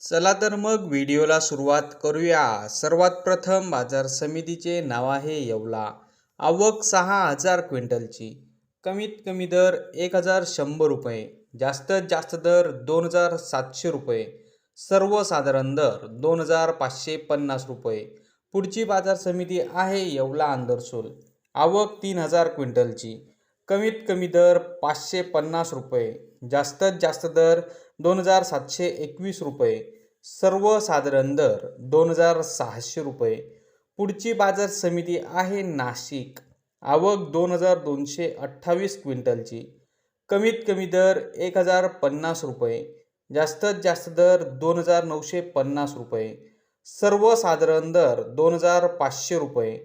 चला तर मग व्हिडिओला सुरुवात करूया. सर्वात प्रथम बाजार समितीचे नाव आहे येवला. आवक सहा हजार क्विंटलची. कमीत कमी दर एक हजार शंभर रुपये. जास्तीत जास्त दर दोन हजार सातशे रुपये. सर्वसाधारण दर दोन हजार पाचशे पन्नास रुपये. पुढची बाजार समिती आहे येवला आंदरसोल. आवक तीन हजार क्विंटलची. कमीत कमी दर पाचशे पन्नास रुपये. जास्तीत जास्त दर दोन हजार सातशे एकवीस रुपये. सर्वसाधारण दर दोन हजार सहाशे रुपये. पुढची बाजार समिती आहे नाशिक. आवक दोन हजार दोनशे अठ्ठावीस क्विंटलची. कमीत कमी दर एक हजार पन्नास रुपये. जास्तीत जास्त दर दोन हजार नऊशे पन्नास रुपये. सर्वसाधारण दर दोन हजार पाचशे रुपये.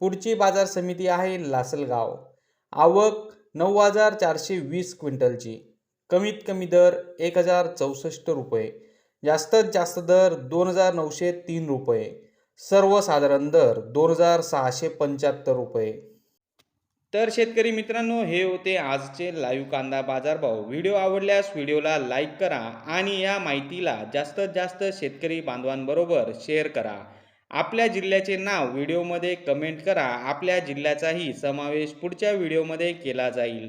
पुढची बाजार समिती आहे लासलगाव. आवक नऊ हजार चारशे वीस क्विंटलची. कमीत कमी दर एक हजार चौसष्ट रुपये. जास्तीत जास्त दर दोन हजार नऊशे तीन रुपये. सर्वसाधारण दर दोन हजार सहाशे पंच्याहत्तर रुपये. तर शेतकरी मित्रांनो हे होते आजचे लाईव्ह कांदा बाजारभाव. व्हिडिओ आवडल्यास व्हिडिओला लाईक करा आणि या माहितीला जास्तीत जास्त शेतकरी बांधवांबरोबर शेअर करा. आपल्या जिल्ह्याचे नाव व्हिडिओमध्ये कमेंट करा. आपल्या जिल्ह्याचाही समावेश पुढच्या व्हिडिओमध्ये केला जाईल.